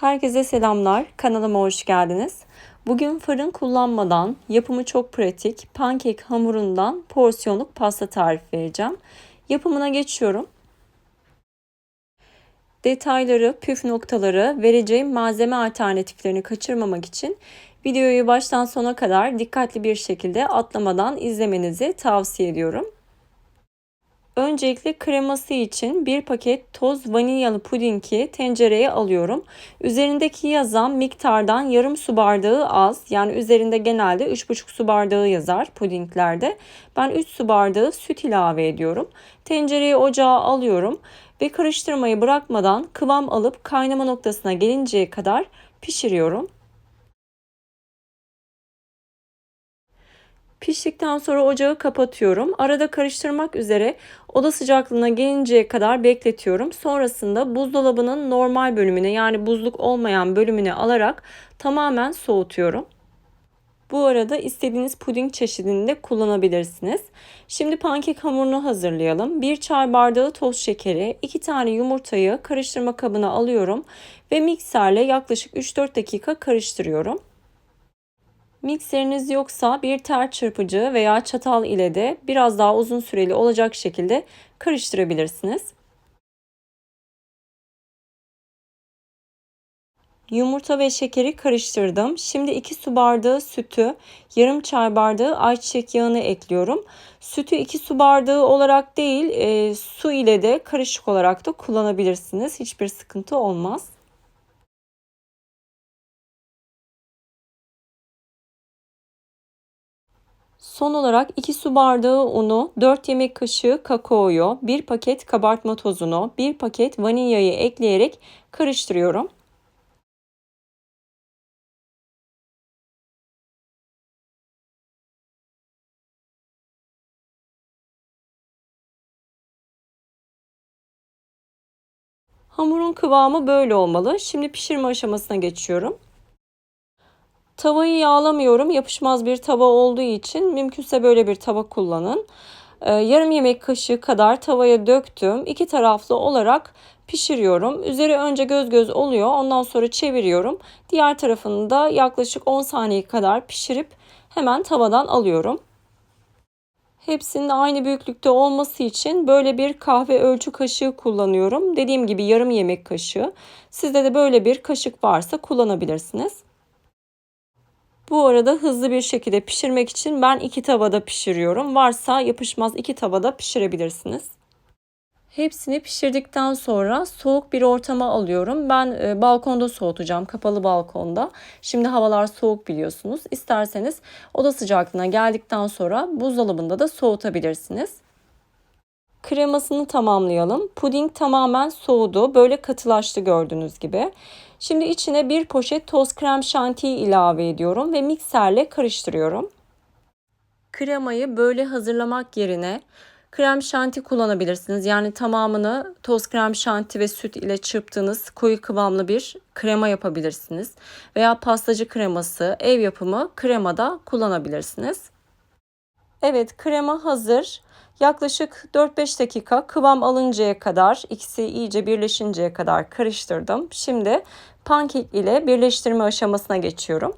Herkese selamlar. Kanalıma hoş geldiniz. Bugün fırın kullanmadan yapımı çok pratik pankek hamurundan porsiyonluk pasta tarifi vereceğim. Yapımına geçiyorum. Detayları, püf noktaları, vereceğim malzeme alternatiflerini kaçırmamak için videoyu baştan sona kadar dikkatli bir şekilde atlamadan izlemenizi tavsiye ediyorum. Öncelikle kreması için bir paket toz vanilyalı pudingi tencereye alıyorum. Üzerindeki yazan miktardan yarım su bardağı az. Yani üzerinde genelde 3,5 su bardağı yazar pudinglerde. Ben 3 su bardağı süt ilave ediyorum. Tencereyi ocağa alıyorum ve karıştırmayı bırakmadan kıvam alıp kaynama noktasına gelinceye kadar pişiriyorum. Piştikten sonra ocağı kapatıyorum. Arada karıştırmak üzere oda sıcaklığına gelinceye kadar bekletiyorum. Sonrasında buzdolabının normal bölümüne yani buzluk olmayan bölümüne alarak tamamen soğutuyorum. Bu arada istediğiniz puding çeşidini de kullanabilirsiniz. Şimdi pankek hamurunu hazırlayalım. 1 çay bardağı toz şekeri, 2 tane yumurtayı karıştırma kabına alıyorum ve mikserle yaklaşık 3-4 dakika karıştırıyorum. Mikseriniz yoksa bir ter çırpıcı veya çatal ile de biraz daha uzun süreli olacak şekilde karıştırabilirsiniz. Yumurta ve şekeri karıştırdım. Şimdi 2 su bardağı sütü, yarım çay bardağı ayçiçek yağını ekliyorum. Sütü 2 su bardağı olarak değil, e, su ile de karışık olarak da kullanabilirsiniz. Hiçbir sıkıntı olmaz. Son olarak 2 su bardağı unu, 4 yemek kaşığı kakaoyu, 1 paket kabartma tozunu, 1 paket vanilyayı ekleyerek karıştırıyorum. Hamurun kıvamı böyle olmalı. Şimdi pişirme aşamasına geçiyorum. Tavayı yağlamıyorum. Yapışmaz bir tava olduğu için mümkünse böyle bir tava kullanın. Ee, yarım yemek kaşığı kadar tavaya döktüm. İki taraflı olarak pişiriyorum. Üzeri önce göz göz oluyor. Ondan sonra çeviriyorum. Diğer tarafını da yaklaşık 10 saniye kadar pişirip hemen tavadan alıyorum. Hepsinin aynı büyüklükte olması için böyle bir kahve ölçü kaşığı kullanıyorum. Dediğim gibi yarım yemek kaşığı. Sizde de böyle bir kaşık varsa kullanabilirsiniz. Bu arada hızlı bir şekilde pişirmek için ben iki tavada pişiriyorum. Varsa yapışmaz iki tavada pişirebilirsiniz. Hepsini pişirdikten sonra soğuk bir ortama alıyorum. Ben e, balkonda soğutacağım, kapalı balkonda. Şimdi havalar soğuk biliyorsunuz. İsterseniz oda sıcaklığına geldikten sonra buzdolabında da soğutabilirsiniz. Kremasını tamamlayalım. Puding tamamen soğudu. Böyle katılaştı gördüğünüz gibi. Şimdi içine bir poşet toz krem şantiyi ilave ediyorum ve mikserle karıştırıyorum. Kremayı böyle hazırlamak yerine krem şanti kullanabilirsiniz. Yani tamamını toz krem şanti ve süt ile çırptığınız koyu kıvamlı bir krema yapabilirsiniz. Veya pastacı kreması, ev yapımı krema da kullanabilirsiniz. Evet krema hazır. Yaklaşık 4-5 dakika kıvam alıncaya kadar ikisi iyice birleşinceye kadar karıştırdım. Şimdi pankek ile birleştirme aşamasına geçiyorum.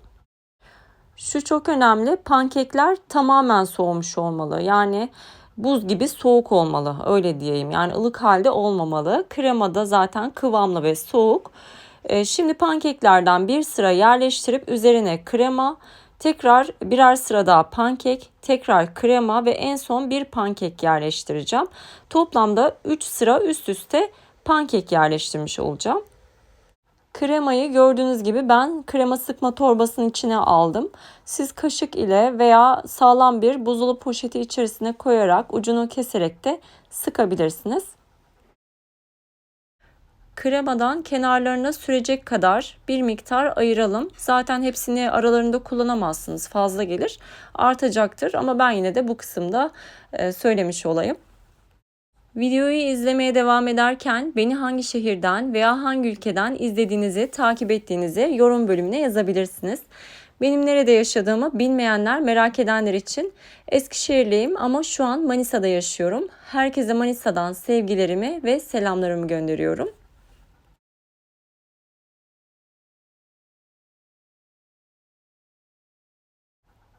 Şu çok önemli. Pankekler tamamen soğumuş olmalı. Yani buz gibi soğuk olmalı. Öyle diyeyim. Yani ılık halde olmamalı. Krema da zaten kıvamlı ve soğuk. Ee, şimdi pankeklerden bir sıra yerleştirip üzerine krema, tekrar birer sıra daha pankek, tekrar krema ve en son bir pankek yerleştireceğim. Toplamda 3 sıra üst üste pankek yerleştirmiş olacağım. Kremayı gördüğünüz gibi ben krema sıkma torbasının içine aldım. Siz kaşık ile veya sağlam bir buzdolabı poşeti içerisine koyarak ucunu keserek de sıkabilirsiniz. Kremadan kenarlarına sürecek kadar bir miktar ayıralım. Zaten hepsini aralarında kullanamazsınız. Fazla gelir. Artacaktır ama ben yine de bu kısımda e, söylemiş olayım. Videoyu izlemeye devam ederken beni hangi şehirden veya hangi ülkeden izlediğinizi, takip ettiğinizi yorum bölümüne yazabilirsiniz. Benim nerede yaşadığımı bilmeyenler, merak edenler için Eskişehirliyim ama şu an Manisa'da yaşıyorum. Herkese Manisa'dan sevgilerimi ve selamlarımı gönderiyorum.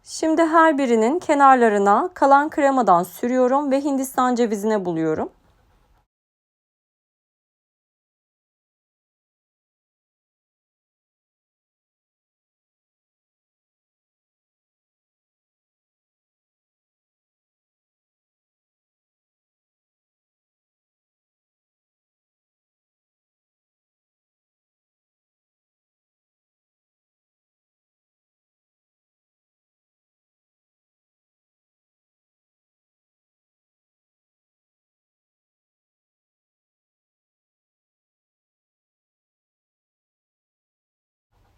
Şimdi her birinin kenarlarına kalan kremadan sürüyorum ve hindistan cevizine buluyorum.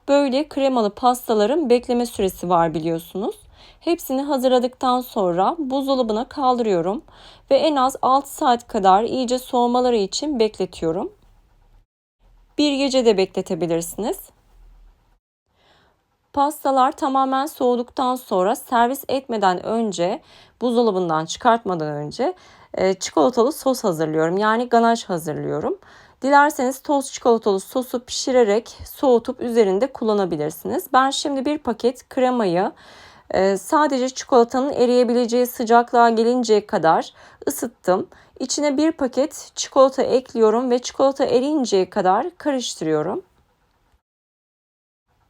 Böyle kremalı pastaların bekleme süresi var biliyorsunuz. Hepsini hazırladıktan sonra buzdolabına kaldırıyorum ve en az 6 saat kadar iyice soğumaları için bekletiyorum. Bir gece de bekletebilirsiniz. Pastalar tamamen soğuduktan sonra servis etmeden önce buzdolabından çıkartmadan önce e, çikolatalı sos hazırlıyorum. Yani ganaj hazırlıyorum. Dilerseniz toz çikolatalı sosu pişirerek soğutup üzerinde kullanabilirsiniz. Ben şimdi bir paket kremayı e, sadece çikolatanın eriyebileceği sıcaklığa gelinceye kadar ısıttım. İçine bir paket çikolata ekliyorum ve çikolata eriyinceye kadar karıştırıyorum.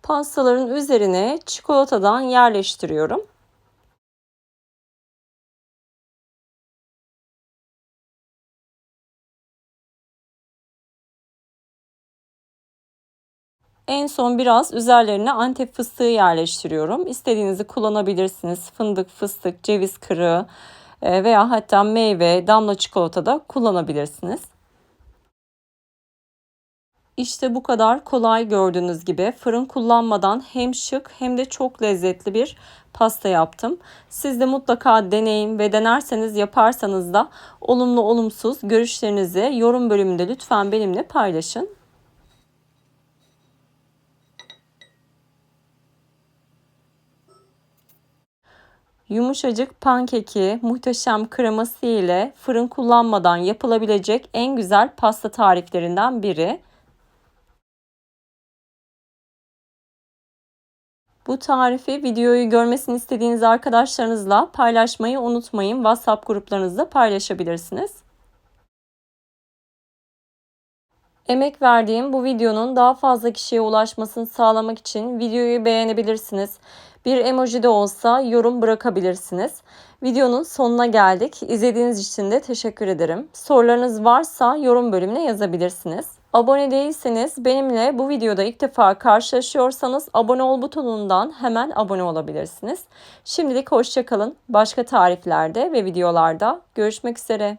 Pastaların üzerine çikolatadan yerleştiriyorum. En son biraz üzerlerine antep fıstığı yerleştiriyorum. İstediğinizi kullanabilirsiniz. Fındık, fıstık, ceviz kırığı e, veya hatta meyve, damla çikolata da kullanabilirsiniz. İşte bu kadar kolay gördüğünüz gibi fırın kullanmadan hem şık hem de çok lezzetli bir pasta yaptım. Siz de mutlaka deneyin ve denerseniz yaparsanız da olumlu olumsuz görüşlerinizi yorum bölümünde lütfen benimle paylaşın. Yumuşacık pankeki muhteşem kreması ile fırın kullanmadan yapılabilecek en güzel pasta tariflerinden biri. Bu tarifi videoyu görmesini istediğiniz arkadaşlarınızla paylaşmayı unutmayın. WhatsApp gruplarınızda paylaşabilirsiniz. Emek verdiğim bu videonun daha fazla kişiye ulaşmasını sağlamak için videoyu beğenebilirsiniz. Bir emoji de olsa yorum bırakabilirsiniz. Videonun sonuna geldik. İzlediğiniz için de teşekkür ederim. Sorularınız varsa yorum bölümüne yazabilirsiniz. Abone değilseniz benimle bu videoda ilk defa karşılaşıyorsanız abone ol butonundan hemen abone olabilirsiniz. Şimdilik hoşçakalın. Başka tariflerde ve videolarda görüşmek üzere.